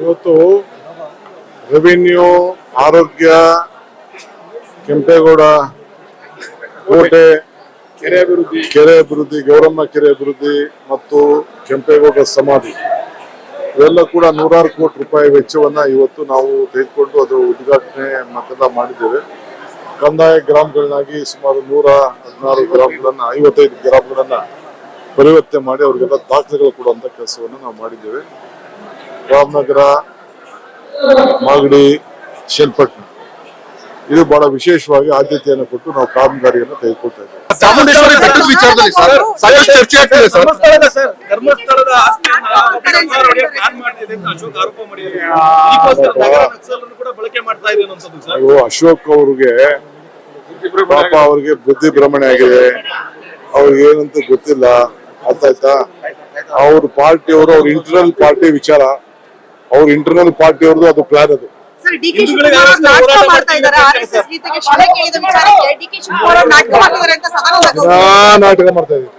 ಇವತ್ತು ರೆವಿನ್ಯೂ ಆರೋಗ್ಯ ಕೆಂಪೇಗೌಡ ಕೋಟೆ ಕೆರೆ ಅಭಿವೃದ್ಧಿ. ಕೆರೆ ಅಭಿವೃದ್ಧಿ ಗೌರಮ್ಮ ಕೆರೆ ಅಭಿವೃದ್ಧಿ ಮತ್ತು ಕೆಂಪೇಗೌಡ ಸಮಾಧಿ. ಇವೆಲ್ಲ ಕೂಡ ನೂರಾರು ಕೋಟಿ ರೂಪಾಯಿ ವೆಚ್ಚವನ್ನ ಇವತ್ತು ನಾವು ತೆಗೆದುಕೊಂಡು ಅದು ಉದ್ಘಾಟನೆ ಮತ್ತೆಲ್ಲ ಮಾಡಿದ್ದೇವೆ. ಕಂದಾಯ ಗ್ರಾಮಗಳನ್ನಾಗಿ ಸುಮಾರು ನೂರ ಹದಿನಾರು ಗ್ರಾಮಗಳನ್ನ ಐವತ್ತೈದು ಗ್ರಾಮಗಳನ್ನ ಪರಿವರ್ತನೆ ಮಾಡಿ ಅವರಿಗೆಲ್ಲ ದಾಖಲೆಗಳು ಕೊಡುವಂತ ಕೆಲಸವನ್ನು ನಾವು ಮಾಡಿದ್ದೇವೆ. ರಾಮನಗರ ಮಾಗಡಿ ಶೆಲ್ಪಟ್ನ. ಇದು ಬಹಳ ವಿಶೇಷವಾಗಿ ಆದ್ಯತೆಯನ್ನು ಕೊಟ್ಟು ನಾವು ಕಾಮಗಾರಿಯನ್ನು ತೆಗೆದುಕೊಳ್ತಾ ಇದ್ದೇವೆ. ಚಾಮುಂಡೇಶ್ವರಿ ಬೆಟ್ಟದ ವಿಚಾರದಲ್ಲಿ ಸರ್ ಸಾಕಷ್ಟು ಚರ್ಚೆ ಆಗ್ತಿದೆ ಸರ್. ಧರ್ಮಸ್ಥಳದ ಅಶೋಕ್ ಅವ್ರಿಗೆ ಪಾಪ ಅವ್ರಿಗೆ ಬುದ್ಧಿ ಭ್ರಮಣೆ ಆಗಿದೆ. ಅವ್ರಿಗೆ ಏನಂತ ಗೊತ್ತಿಲ್ಲ. ಅರ್ಥ ಆಯ್ತಾ? ಅವ್ರ ಪಾರ್ಟಿಯವರು ಅವ್ರ ಇಂಟರ್ನಲ್ ಪಾರ್ಟಿ ವಿಚಾರ. ಅವ್ರ ಇಂಟರ್ನಲ್ ಪಾರ್ಟಿಯವ್ರದ್ದು ಅದು ಪ್ಲಾನ್ ಅದು. ನಾಟಕ ಮಾಡ್ತಾ ಇದ್ದೀವಿ